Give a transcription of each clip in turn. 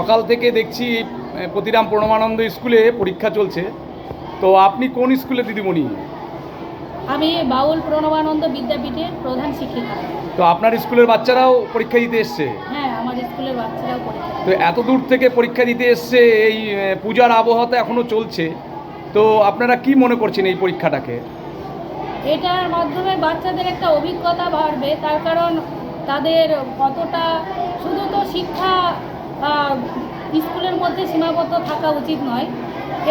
সকাল থেকে দেখছি প্রতিরাম প্রণমানন্দ স্কুলে পরীক্ষা চলছে। তো আপনি কোন স্কুলে দিদিমণি? আমি বাউল প্রণবানন্দ বিদ্যাপীঠের প্রধান শিক্ষিকা। তো আপনার স্কুলের বাচ্চারাও পরীক্ষা দিতে এসছে? হ্যাঁ আমার স্কুলের বাচ্চারাও পরীক্ষা তো এত দূর থেকে পরীক্ষা দিতে এসছে এই পূজার আবহাওয়াতে এখনও চলছে। তো আপনারা কি মনে করছেন এই পরীক্ষাটাকে? এটার মাধ্যমে বাচ্চাদের একটা অভিজ্ঞতা বাড়বে তার কারণ তাদের কতটা শুধু তো শিক্ষা স্কুলের মধ্যে সীমাবদ্ধ থাকা উচিত নয়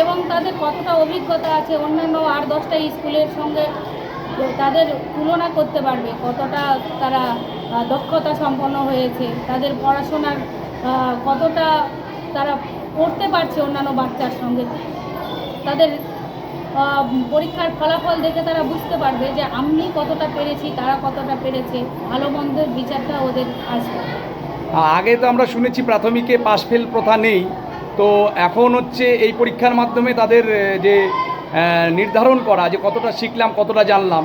এবং তাদের কতটা অভিজ্ঞতা আছে, অন্যান্য আর দশটা স্কুলের সঙ্গে তাদের তুলনা করতে পারবে, কতটা তারা দক্ষতা সম্পন্ন হয়েছে, তাদের পড়াশোনার কতটা তারা পড়তে পারছে অন্যান্য বাচ্চার সঙ্গে। তাদের পরীক্ষার ফলাফল দেখে তারা বুঝতে পারবে যে আমি কতটা পেরেছি, তারা কতটা পেরেছে, ভালো মন্দের বিচারটা ওদের আসবে। আগে তো আমরা শুনেছি প্রাথমিকে পাশ ফেল প্রথা নেই। তো এখন হচ্ছে এই পরীক্ষার মাধ্যমে তাদের যে নির্ধারণ করা, যে কতটা শিখলাম, কতটা জানলাম,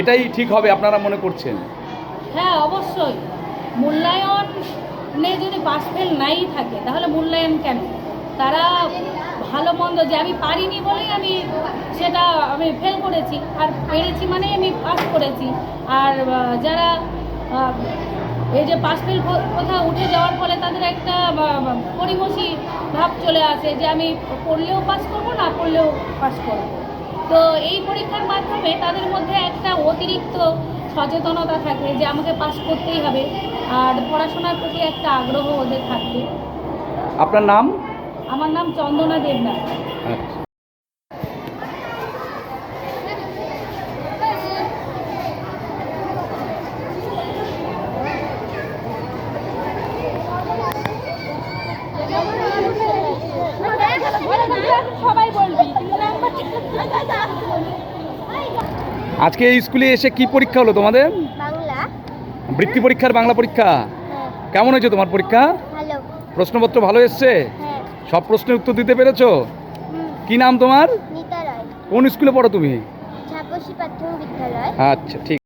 এটাই ঠিক হবে, আপনারা মনে করছেন? হ্যাঁ অবশ্যই। মূল্যায়নে যদি পাস ফেল নাই থাকে, তাহলে মূল্যায়ন কেন? তারা ভালো মন্দ যে আমি পারিনি বলেই আমি সেটা আমি ফেল করেছি। আর পেরেছি মানে আমি পাস করেছি। আর যারা এই যে পাস ফেল কথা উঠে যাওয়ার ফলে তাদের একটা পরিমসী ভাব চলে আসে যে আমি পড়লেও পাস করব না পড়লেও পাস করব। তো এই পরীক্ষার মাধ্যমে তাদের মধ্যে একটা অতিরিক্ত সচেতনতা থাকে যে আমাকে পাস করতেই হবে আর পড়াশোনার প্রতি একটা আগ্রহ ওদের থাকবে আপনার নাম? আমার নাম চন্দনা দেবনাথ। আজকে এই স্কুলে এসে কি পরীক্ষা হলো তোমাদের? বাংলা। বৃত্তি পরীক্ষার বাংলা পরীক্ষা? হ্যাঁ। কেমন হয়েছে তোমার পরীক্ষা? প্রশ্নপত্র ভালো এসছে? হ্যাঁ। সব প্রশ্নের উত্তর দিতে পেরেছ? কি নাম তোমার? কোন স্কুলে পড়ো তুমি? আচ্ছা ঠিক